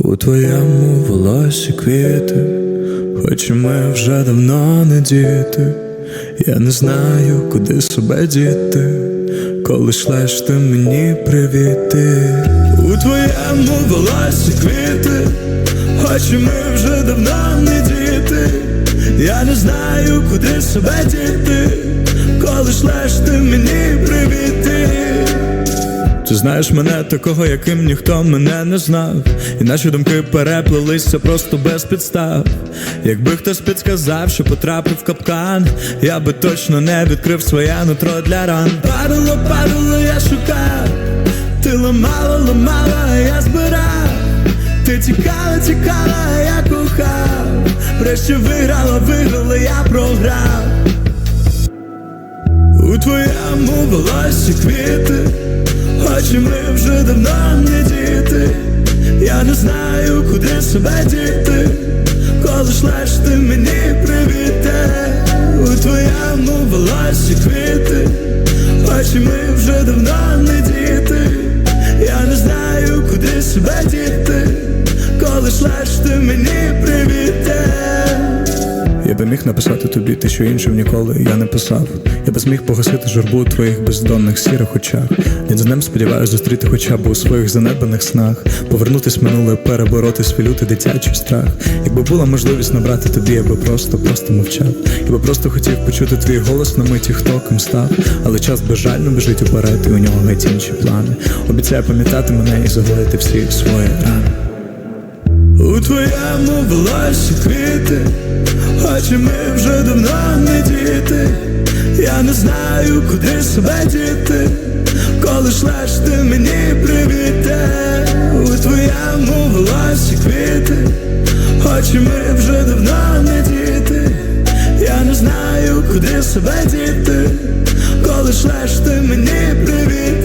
У твоєму волосі квіти, хоч ми вже давно не діти, я не знаю, куди себе діти, коли шлеш ти мені привіти. У твоєму волосі квіти, хоч ми вже давно не діти, я не знаю, куди себе діти, коли шлеш ти мені привіти. Знаєш мене такого, яким ніхто мене не знав, і наші думки переплелися просто без підстав. Якби хтось підсказав, що потрапив в капкан, я би точно не відкрив своє нутро для ран. Падало, падало, я шукав, ти ламала, ламала, я збирав, ти тікала, тікала, я кохав, врешті виграла, виграла, я програв. У твоєму волосі квіти, хоч ми вже давно не діти, я не знаю, куди себе діти, коли шлеш ти мені привіте, у твоєму волосі квіти, хоч ми вже давно не діти, я не знаю, куди себе діти, міг написати тобі те, що іншим ніколи я не писав. Я би зміг погасити журбу у твоїх бездонних сірих очах. День з днем сподіваюся зустріти хоча б у своїх занедбаних снах, повернутись минуле, перебороти свій лютий дитячий страх. Якби була можливість набрати тобі, я би просто, просто мовчав. Я би просто хотів почути твій голос на миті, хто ким став. Але час безжально біжить уперед, і у нього геть інші плани. Обіцяю пам'ятати мене і загоїти всі свої рани. У твоєму волосі квіти, хоч ми вже давно не діти, я не знаю, куди себе діти, коли шлеш ти мені привіте, у твоєму волосі квіти, хоч ми вже давно не діти, я не знаю, куди себе діти, коли шлеш ти мені привіте.